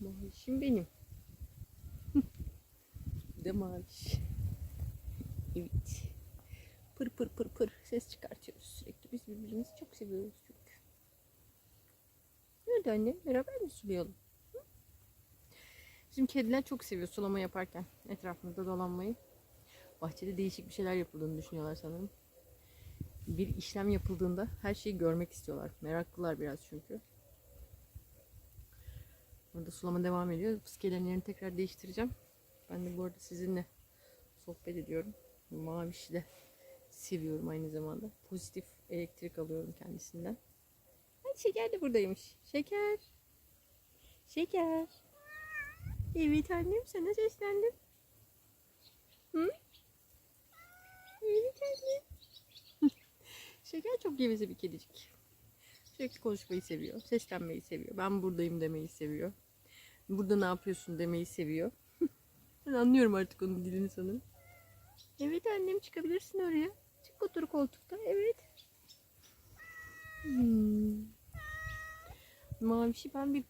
Mavişim benim. Bir de maviş. Evet. Pır pır pır pır ses çıkartıyoruz sürekli. Biz birbirimizi çok seviyoruz çünkü. Nerede anne? Beraber mi sulayalım? Hı? Bizim kediler çok seviyor sulama yaparken etrafımızda dolanmayı. Bahçede değişik bir şeyler yapıldığını düşünüyorlar sanırım. Bir işlem yapıldığında her şeyi görmek istiyorlar. Meraklılar biraz çünkü. Burada sulama devam ediyor. Fıskelerin yerini tekrar değiştireceğim. Ben de bu arada sizinle sohbet ediyorum. Mavişi de seviyorum aynı zamanda. Pozitif elektrik alıyorum kendisinden. Ay şeker de buradaymış. Şeker. Şeker. Evet annem sana seslendim. Hı? Evet annem. Şeker çok geveze bir kedicik. Sürekli konuşmayı seviyor. Seslenmeyi seviyor. Ben buradayım demeyi seviyor. Burada ne yapıyorsun demeyi seviyor. ben anlıyorum artık onun dilini sanırım. Evet annem çıkabilirsin oraya. Çık otur koltukta. Evet. Hmm. Mavişi ben bir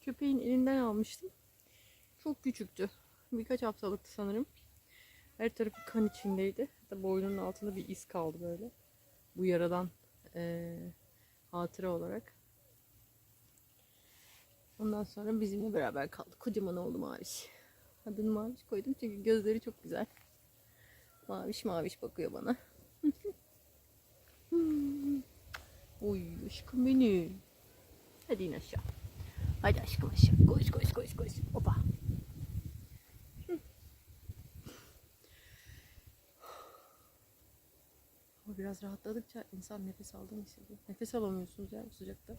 köpeğin elinden almıştım. Çok küçüktü. Birkaç haftalıktı sanırım. Her tarafı kan içindeydi. Hatta boynunun altında bir iz kaldı böyle. Bu yaradan eee hatıra olarak. Ondan sonra bizimle beraber kaldı. Kocaman oldu Maviş. Adını Maviş koydum çünkü gözleri çok güzel. Maviş maviş bakıyor bana. Oy aşkım benim. Hadi in aşağı. Hadi aşkım aşağı. Koş koş koş koş. Hopa. Biraz rahatladıkça insan nefes aldığını hissediyor. Nefes alamıyorsunuz ya bu sıcakta.